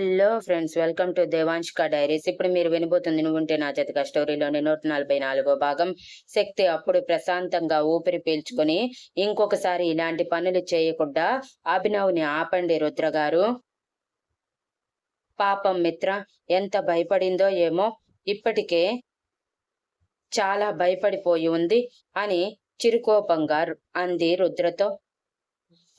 Hello friends welcome to Devanshika diaries. ఇప్పుడు మీరు వినబోతుంది నువ్వుంటే నా జతక స్టోరీలోని నూట నలభై నాలుగో భాగం. శక్తి అప్పుడు ప్రశాంతంగా ఊపిరి పీల్చుకొని ఇంకొకసారి ఇలాంటి పనులు చేయకుండా అభినవ్ని ఆపండి రుద్ర గారు. పాపం మిత్ర ఎంత భయపడిందో ఏమో ఇప్పటికే చాలా భయపడిపోయి ఉంది అని చిరుకోపంగా అంది రుద్రతో.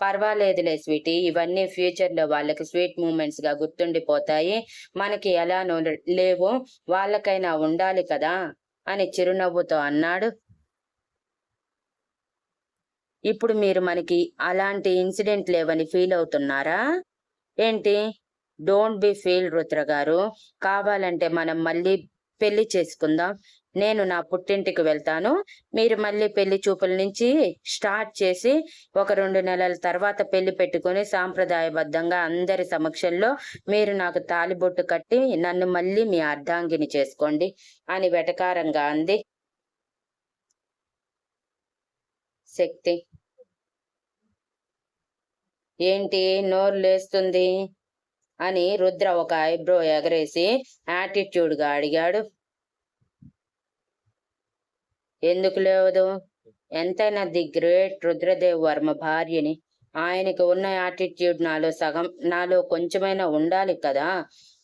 పర్వాలేదులే స్వీటీ. ఇవన్నీ ఫ్యూచర్లో వాళ్ళకి స్వీట్ మూమెంట్స్గా గుర్తుండిపోతాయి. మనకి ఎలానో లేవు వాళ్ళకైనా ఉండాలి కదా అని చిరునవ్వుతో అన్నాడు. ఇప్పుడు మీరు మనకి అలాంటి ఇన్సిడెంట్ లేవని ఫీల్ అవుతున్నారా? ఏంటి? డోంట్ బి ఫీల్ రుద్ర గారు. కావాలంటే మనం మళ్ళీ పెళ్ళి చేసుకుందాం. నేను నా పుట్టింటికి వెళ్తాను. మీరు మళ్ళీ పెళ్ళి చూపుల నుంచి స్టార్ట్ చేసి ఒక రెండు నెలల తర్వాత పెళ్ళి పెట్టుకుని సాంప్రదాయబద్ధంగా అందరి సమక్షంలో మీరు నాకు తాలిబొట్టు కట్టి నన్ను మళ్ళీ మీ అర్ధాంగిని చేసుకోండి అని వెటకారంగా అంది. శక్తి. ఏంటి నోరు లేస్తుంది? అని రుద్ర ఒక ఐబ్రో ఎగరేసి యాటిట్యూడ్గా అడిగాడు. ఎందుకు లేదు ఎంతైనా ది గ్రేట్ రుద్రదేవ్ వర్మ భార్యని. ఆయనకి ఉన్న యాటిట్యూడ్ నాలో సగం నాలో కొంచెమైనా ఉండాలి కదా?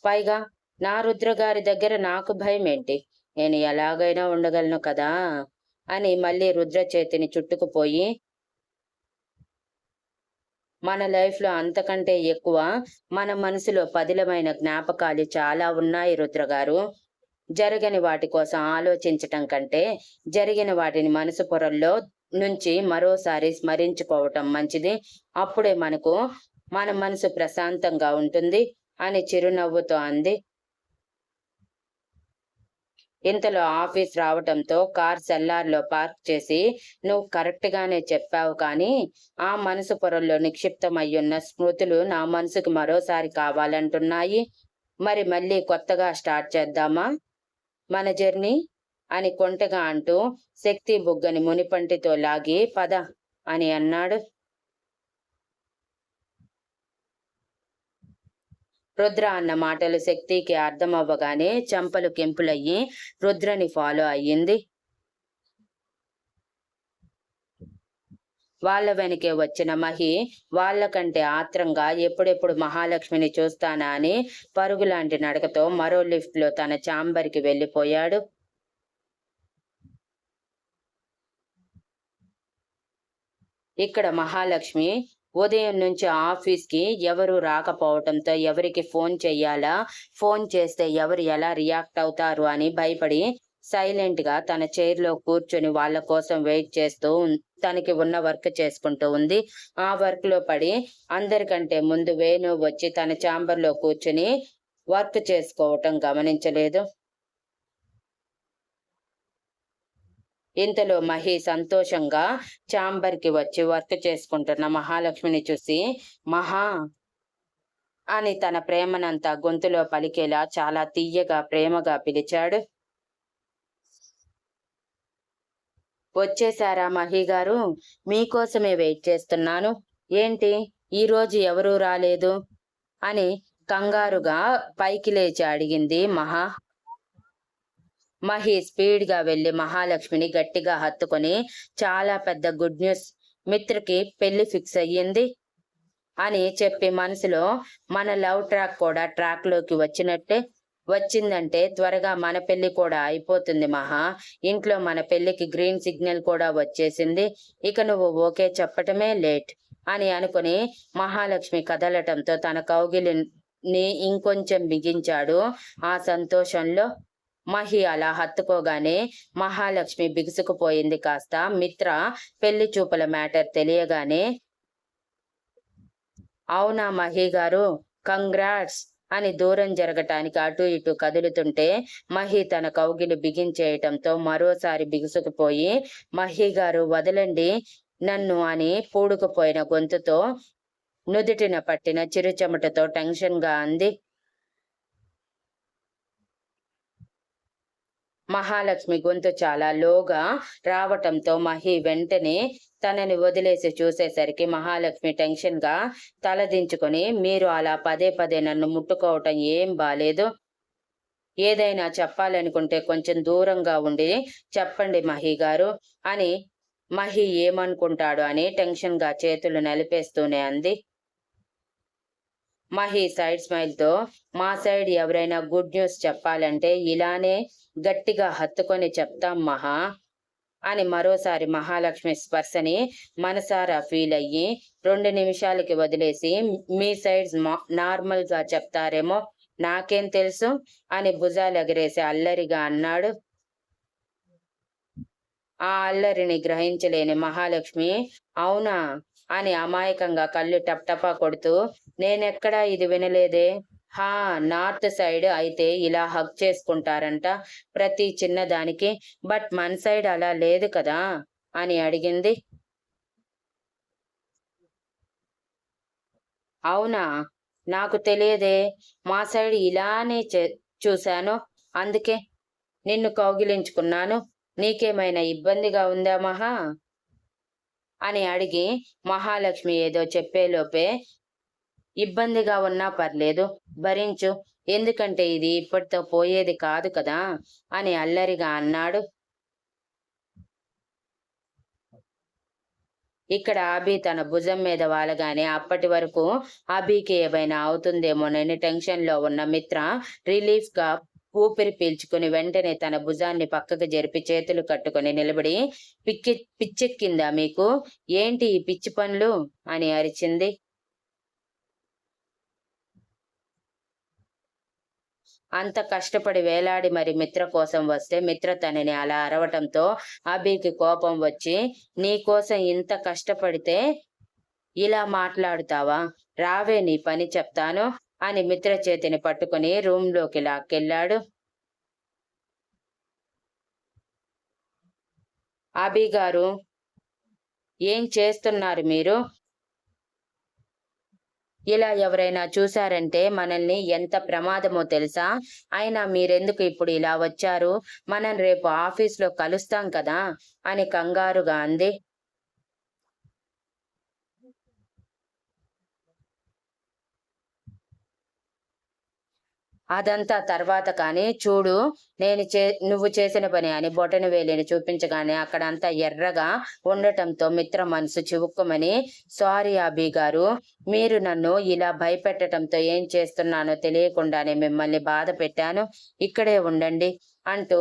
పైగా నా రుద్ర గారి దగ్గర నాకు భయం ఏంటి నేను ఎలాగైనా ఉండగలను కదా? అని మళ్ళీ రుద్ర చేతిని చుట్టుకుపోయి మన లైఫ్లో అంతకంటే ఎక్కువ మన మనసులో పదిలమైన జ్ఞాపకాలు చాలా ఉన్నాయి రుద్ర గారు జరగని వాటి కోసం ఆలోచించటం కంటే జరిగిన వాటిని మనసు పొరల్లో నుంచి మరోసారి స్మరించుకోవటం మంచిది. అప్పుడే మనకు మన మనసు ప్రశాంతంగా ఉంటుంది అని చిరునవ్వుతో అంది. ఇంతలో ఆఫీస్ రావటంతో కార్ సెల్లార్లో పార్క్ చేసి నువ్వు కరెక్ట్గానే చెప్పావు కానీ ఆ మనసు పొరల్లో నిక్షిప్తమయ్యున్న స్మృతులు నా మనసుకు మరోసారి కావాలంటున్నాయి. మరి మళ్ళీ కొత్తగా స్టార్ట్ చేద్దామా? మన జర్నీ అని కొంటగా అంటూ శక్తి బుగ్గని మునిపంటితో లాగి పద అని అన్నాడు. రుద్ర అన్న మాటలు శక్తికి అర్థమవ్వగానే చంపలు కెంపులయ్యి రుద్రని ఫాలో అయ్యింది. వాళ్ళ వెనకే వచ్చిన మహి వాళ్ళకంటే ఆత్రంగా ఎప్పుడెప్పుడు మహాలక్ష్మిని చూస్తానా అని పరుగులాంటి నడకతో మరో లిఫ్ట్లో తన చాంబర్కి వెళ్ళిపోయాడు. ఇక్కడ మహాలక్ష్మి ఉదయం నుంచి ఆఫీస్కి ఎవరు రాకపోవటంతో ఎవరికి ఫోన్ చెయ్యాలా ఫోన్ చేస్తే ఎవరు ఎలా రియాక్ట్ అవుతారు అని భయపడి సైలెంట్గా తన చైర్లో కూర్చొని వాళ్ళ కోసం వెయిట్ చేస్తూ తనకి ఉన్న వర్క్ చేసుకుంటూ ఉంది. ఆ వర్క్లో పడి అందరికంటే ముందు వేణు వచ్చి తన ఛాంబర్లో కూర్చుని వర్క్ చేసుకోవటం గమనించలేదు. ఇంతలో మహి సంతోషంగా ఛాంబర్కి వచ్చి వర్క్ చేసుకుంటున్న మహాలక్ష్మిని చూసి మహా! అని తన ప్రేమనంతా గొంతులో పలికేలా చాలా తీయగా ప్రేమగా పిలిచాడు. వచ్చేసారా మహి గారు? మీకోసమే వెయిట్ చేస్తున్నాను. ఏంటి? ఈరోజు ఎవరూ రాలేదు? అని కంగారుగా పైకి లేచి అడిగింది మహా. మహి స్పీడ్గా వెళ్ళి వెళ్ళి మహాలక్ష్మిని గట్టిగా హత్తుకొని చాలా పెద్ద గుడ్ న్యూస్. మిత్రకి పెళ్ళి ఫిక్స్ అయ్యింది అని చెప్పి మనసులో మన లవ్ ట్రాక్ కూడా ట్రాక్లోకి వచ్చినట్టే వచ్చిందంటే త్వరగా మన పెళ్ళి కూడా అయిపోతుంది మహా. ఇంట్లో మన పెళ్ళికి గ్రీన్ సిగ్నల్ కూడా వచ్చేసింది. ఇక నువ్వు ఓకే చెప్పటమే లేట్ అని అనుకుని మహాలక్ష్మి కదలటంతో తన కౌగిలిని ఇంకొంచెం బిగించాడు. ఆ సంతోషంలో మహి అలా హత్తుకోగానే మహాలక్ష్మి బిగుసుకుపోయింది కాస్త. మిత్ర పెళ్ళి చూపుల మ్యాటర్ తెలియగానే అవునా మహి గారు కంగ్రాట్స్ అని దూరం జరగటానికి అటు ఇటు కదులుతుంటే మహి తన కౌగిలు బిగించేయటంతో మరోసారి బిగుసుకుపోయి మహి గారు వదలండి నన్ను అని పూడుకుపోయిన గొంతుతో నుదుటిన పట్టిన చిరుచెమటతో టెన్షన్గా అంది. మహాలక్ష్మి గొంతు చాలా లోగా రావటంతో మహి వెంటనే తనని వదిలేసి చూసేసరికి మహాలక్ష్మి టెన్షన్గా తలదించుకొని మీరు అలా పదే పదే నన్ను ముట్టుకోవటం ఏం బాలేదు. ఏదైనా చెప్పాలనుకుంటే కొంచెం దూరంగా ఉండి చెప్పండి మహి గారు అని మహి ఏమనుకుంటాడు అని టెన్షన్గా చేతులు నలిపేస్తూనే అంది. మహి సైడ్ స్మైల్తో మా సైడ్ ఎవరైనా గుడ్ న్యూస్ చెప్పాలంటే ఇలానే గట్టిగా హత్తుకొని చెప్తాం మహా అని మరోసారి మహాలక్ష్మి స్పర్శని మనసారా ఫీల్ అయ్యి రెండు నిమిషాలకి వదిలేసి మీ సైడ్ నార్మల్గా చెప్తారేమో నాకేం తెలుసు అని భుజాలు ఎగరేసి అల్లరిగా అన్నాడు. ఆ అల్లరిని గ్రహించలేని మహాలక్ష్మి అవునా? అని అమాయకంగా కళ్ళు టప్టపా కొడుతూ నేనెక్కడా ఇది వినలేదే? హా నార్త్ సైడ్ అయితే ఇలా హక్ చేసుకుంటారంట ప్రతి చిన్నదానికి. బట్ మన సైడ్ అలా లేదు కదా అని అడిగింది. అవునా? నాకు తెలియదే. మా సైడ్ ఇలానే చూశాను. అందుకే నిన్ను కౌగిలించుకున్నాను. నీకేమైనా ఇబ్బందిగా ఉందా మహా? అని అడిగి మహాలక్ష్మి ఏదో చెప్పేలోపే ఇబ్బందిగా ఉన్నా పర్లేదు భరించు. ఎందుకంటే ఇది ఇప్పటితో పోయేది కాదు కదా అని అల్లరిగా అన్నాడు. ఇక్కడ అభి తన భుజం మీద వాలగానే అప్పటి వరకు అభికి ఏమైనా అవుతుందేమోనని టెన్షన్లో ఉన్న మిత్ర రిలీఫ్గా ఊపిరి పీల్చుకుని వెంటనే తన భుజాన్ని పక్కకు జరిపి చేతులు కట్టుకుని నిలబడి పిక్కి పిచ్చెక్కిందా మీకు? ఏంటి ఈ పిచ్చి పనులు? అని అరిచింది. అంత కష్టపడి వేలాడి మరి మిత్ర కోసం వస్తే మిత్ర తనని అలా అరవటంతో అభికి కోపం వచ్చి నీ కోసం ఇంత కష్టపడితే ఇలా మాట్లాడుతావా? రావే నీ పని చెప్తాను. అని మిత్ర చేతిని పట్టుకుని రూమ్లోకి లాక్కెళ్ళాడు. అభి గారు ఏం చేస్తున్నారు మీరు? ఇలా ఎవరైనా చూశారంటే మనల్ని ఎంత ప్రమాదమో తెలుసా? అయినా మీరెందుకు ఇప్పుడు ఇలా వచ్చారు? మనం రేపు ఆఫీస్లో కలుస్తాం కదా? అని కంగారుగా అంది. అదంతా తర్వాత కానీ చూడు నేను చే నువ్వు చేసిన పని అని బొటన వేలిని చూపించగానే అక్కడ అంతా ఎర్రగా ఉండటంతో మిత్ర మనసు చివుక్కుమని సారీ అభి గారు మీరు నన్ను ఇలా భయపెట్టడంతో ఏం చేస్తున్నానో తెలియకుండానే మిమ్మల్ని బాధ పెట్టాను. ఇక్కడే ఉండండి అంటూ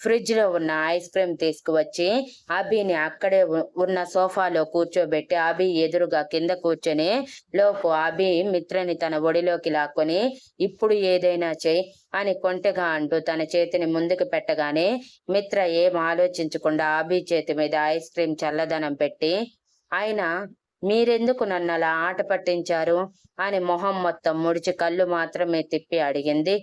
ఫ్రిడ్జ్లో ఉన్న ఐస్ క్రీమ్ తీసుకువచ్చి అభిని అక్కడే ఉన్న సోఫాలో కూర్చోబెట్టి అభి ఎదురుగా కింద కూర్చొని లోపు అభి మిత్రని తన ఒడిలోకి లాక్కొని ఇప్పుడు ఏదైనా చెయ్యి అని కొంటెగా అంటూ తన చేతిని ముందుకు పెట్టగానే మిత్ర ఏం ఆలోచించకుండా అభి చేతి మీద ఐస్ క్రీమ్ చల్లదనం పెట్టి ఆయన మీరెందుకు నన్ను అలా ఆట పట్టించారు? అని మొహం మొత్తం ముడిచి కళ్ళు మాత్రమే తిప్పి అడిగింది.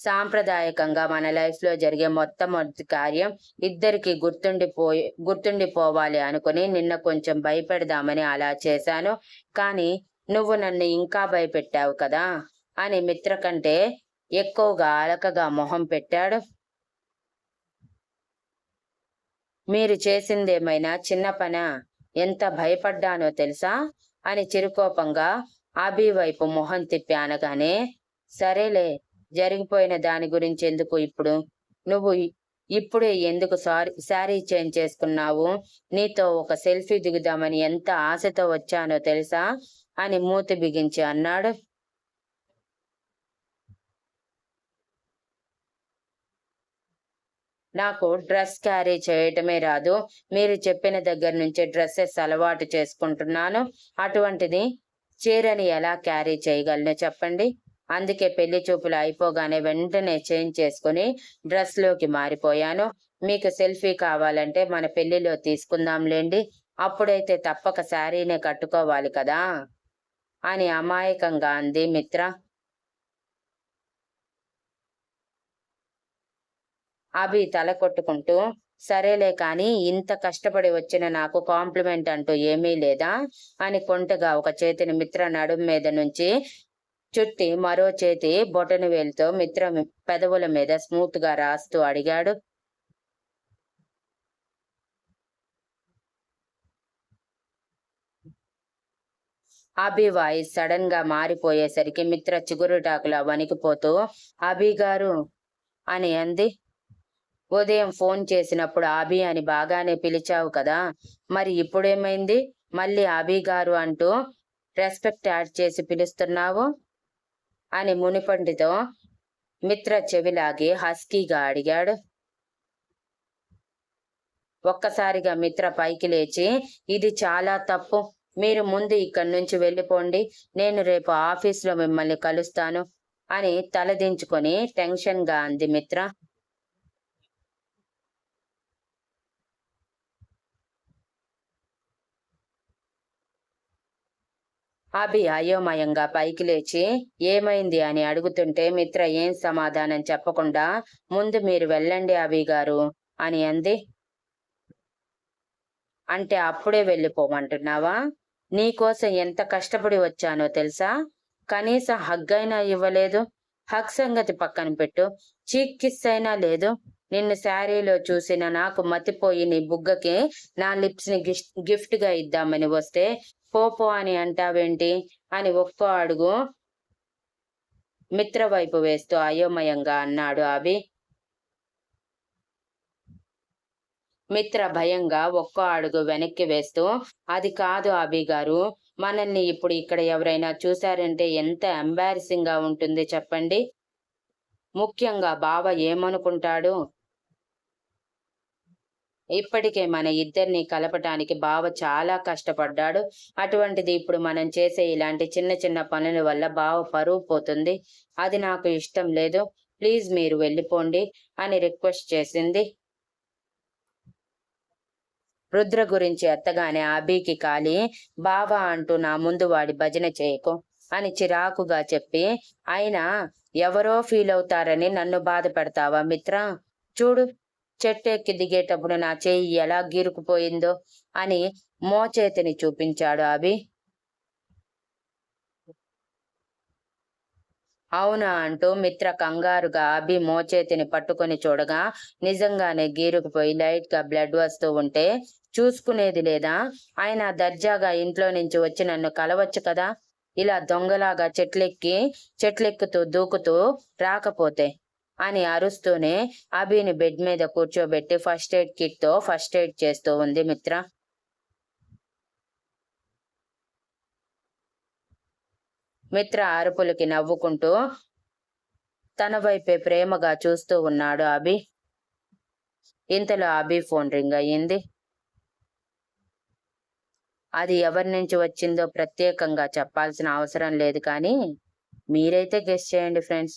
సాంప్రదాయకంగా మన లైఫ్లో జరిగే మొట్టమొదటి కార్యం ఇద్దరికి గుర్తుండిపోయి గుర్తుండిపోవాలి అనుకుని నిన్న కొంచెం భయపెడదామని అలా చేశాను. కానీ నువ్వు నన్ను ఇంకా భయపెట్టావు కదా అని మిత్ర కంటే ఎక్కువగా అలకగా మొహం పెట్టాడు. మీరు చేసిందేమైనా చిన్న పన? ఎంత భయపడ్డానో తెలుసా? అని చిరుకోపంగా అభి వైపు మొహం తిప్పి అనగానే సరేలే జరిగిపోయిన దాని గురించి ఎందుకు ఇప్పుడు? నువ్వు ఇప్పుడే ఎందుకు సారీ శారీ చేంజ్ చేసుకున్నావు? నీతో ఒక సెల్ఫీ దిగుదామని ఎంత ఆశతో వచ్చానో తెలుసా? అని మూతి బిగించి అన్నాడు. నాకు డ్రెస్ క్యారీ చేయటమే రాదు. మీరు చెప్పిన దగ్గర నుంచి డ్రెస్సెస్ అలవాటు చేసుకుంటున్నాను. అటువంటిది చీరని ఎలా క్యారీ చేయగలను చెప్పండి? అందుకే పెళ్ళి చూపులు అయిపోగానే వెంటనే చేంజ్ చేసుకుని డ్రెస్లోకి మారిపోయాను. మీకు సెల్ఫీ కావాలంటే మన పెళ్ళిలో తీసుకుందాంలేండి. అప్పుడైతే తప్పక శారీనే కట్టుకోవాలి కదా? అని అమాయకంగా అంది మిత్ర. అభి తల కొట్టుకుంటూ సరేలే కాని ఇంత కష్టపడి వచ్చిన నాకు కాంప్లిమెంట్ అంటూ ఏమీ లేదా? అని కొంటగా ఒక చేతిని మిత్ర నడుం మీద నుంచి చుట్టి మరో చేతి బొటనవేలుతో మిత్ర పెదవుల మీద స్మూత్గా రాస్తూ అడిగాడు. అభి వాయిస్ సడన్గా మారిపోయేసరికి మిత్ర చిగురుటాకులా వణికిపోతూ అభి గారు అని అంది. ఉదయం ఫోన్ చేసినప్పుడు అభి అని బాగానే పిలిచావు కదా మరి ఇప్పుడేమైంది? మళ్ళీ అభి గారు అంటూ రెస్పెక్ట్ యాడ్ చేసి పిలుస్తున్నావు? అని మునిపండితో మిత్ర చెవిలాగి హస్కీగా అడిగాడు. ఒక్కసారిగా మిత్ర పైకి లేచి ఇది చాలా తప్పు. మీరు ముందు ఇక్కడి నుంచి వెళ్ళిపోండి. నేను రేపు ఆఫీస్లో మిమ్మల్ని కలుస్తాను అని తలదించుకొని టెన్షన్గా అంది మిత్ర. అభి అయోమయంగా పైకి లేచి ఏమైంది? అని అడుగుతుంటే మిత్ర ఏం సమాధానం చెప్పకుండా ముందు మీరు వెళ్ళండి అభి గారు అని అంది. అంటే అప్పుడే వెళ్ళిపోమంటున్నావా? నీకోసం ఎంత కష్టపడి వచ్చానో తెలుసా? కనీసం హగ్ అయినా ఇవ్వలేదు. హగ్ సంగతి పక్కన పెట్టు. చీక్ కిస్ అయినా లేదు. నిన్ను శారీలో చూసిన నాకు మతిపోయి నీ బుగ్గకి నా లిప్స్ని గిఫ్ట్గా ఇద్దామని వస్తే పోపో అని అంటావేంటి? అని ఒక్కో అడుగు మిత్ర వైపు వేస్తూ అయోమయంగా అన్నాడు అభి. మిత్ర భయంగా ఒక్కో అడుగు వెనక్కి వేస్తూ అది కాదు అభి గారు మనల్ని ఇప్పుడు ఇక్కడ ఎవరైనా చూశారంటే ఎంత ఎంబారసింగ్గా ఉంటుంది చెప్పండి. ముఖ్యంగా బావ ఏమనుకుంటాడు? ఇప్పటికే మన ఇద్దరిని కలపటానికి బావ చాలా కష్టపడ్డాడు. అటువంటిది ఇప్పుడు మనం చేసే ఇలాంటి చిన్న చిన్న పనుల వల్ల బావ పరువు పోతుంది. అది నాకు ఇష్టం లేదు. ప్లీజ్ మీరు వెళ్ళిపోండి అని రిక్వెస్ట్ చేసింది. రుద్ర గురించి ఎత్తగానే అభికి కాలి బావా అంటూ నా ముందు వాడి భజన చేయకు అని చిరాకుగా చెప్పి అయినా ఎవరో ఫీల్ అవుతారని నన్ను బాధ పెడతావా మిత్ర? చూడు చెట్టెక్కి దిగేటప్పుడు నా చెయ్యి ఎలా గీరుకుపోయిందో అని మోచేతిని చూపించాడు అభి. అవునా అంటూ మిత్ర కంగారుగా అభి మోచేతిని పట్టుకొని చూడగా నిజంగానే గీరుకుపోయి లైట్గా బ్లడ్ వస్తూ ఉంటే చూసుకునేది లేదా? ఆయన దర్జాగా ఇంట్లో నుంచి వచ్చి నన్ను కలవచ్చు కదా? ఇలా దొంగలాగా చెట్లెక్కి చెట్లెక్కుతూ దూకుతూ రాకపోతే అని అరుస్తూనే అభిని బెడ్ మీద కూర్చోబెట్టి ఫస్ట్ ఎయిడ్ కిట్తో ఫస్ట్ ఎయిడ్ చేస్తూ ఉంది మిత్ర. మిత్ర అరుపులకి నవ్వుకుంటూ తన వైపే ప్రేమగా చూస్తూ ఉన్నాడు అభి. ఇంతలో అభి ఫోన్ రింగ్ అయ్యింది. అది ఎవరి నుంచి వచ్చిందో ప్రత్యేకంగా చెప్పాల్సిన అవసరం లేదు కానీ మీరైతే గెస్ట్ చేయండి friends.